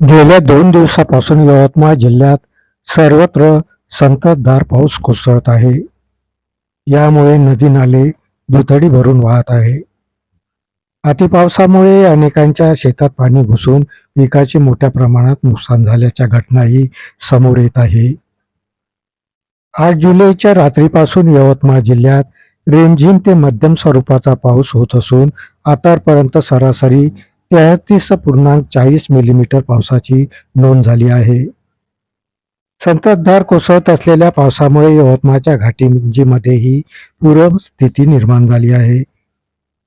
गेल्या दोन दिवसापासून यवतमाळ जिल्ह्यात सर्वत्र संततधार पाऊस कोसळत आहे. यामुळे नदी नाले दुथडी भरून वाहत आहे. अतिपावसामुळे अनेकांच्या शेतात पाणी घुसून पिकाचे मोठ्या प्रमाणात नुकसान झाल्याच्या घटनाही समोर येत आहे. आठ जुलैच्या रात्रीपासून यवतमाळ जिल्ह्यात रिमझिम ते मध्यम स्वरूपाचा पाऊस होत असून आतापर्यंत सरासरी तेहतीस पूर्णांक चाळीस मिलीमीटर पावसाची नोंद झाली आहे. संततधार कोसळत असलेल्या पावसामुळे यवतमाळच्या घाटींजीमध्येही पूर स्थिती निर्माण झाली आहे.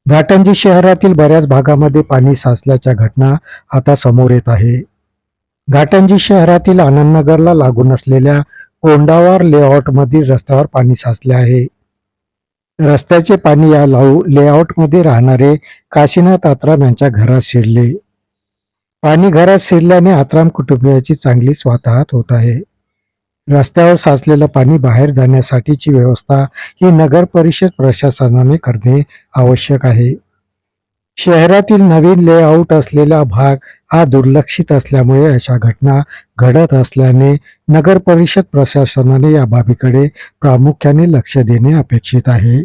घाटंजी शहरातील बऱ्याच भागामध्ये पाणी साचल्याच्या घटना आता समोर येत आहे. घाटंजी शहरातील आनंदनगरला लागून असलेल्या कोंडावार लेआउटमधील रस्त्यावर पाणी साचले आहे. रस्त्याचे पाणी या लाऊ लेआउटमध्ये राहणारे काशीनाथ आत्राम यांच्या घरात शिरले. पाणी घरात शिरल्याने आत्राम कुटुंबियाची चांगली स्वातहात होत आहे. रस्त्यावर साचलेलं पाणी बाहेर जाण्यासाठीची व्यवस्था ही नगर परिषद प्रशासनाने करणे आवश्यक आहे. शहरातील नवीन लेआउट असलेला भाग हा दुर्लक्षित असल्यामुळे अशा घटना घडत असल्याने नगर परिषद प्रशासनाने या बाबीकडे प्रामुख्याने लक्ष देणे अपेक्षित आहे.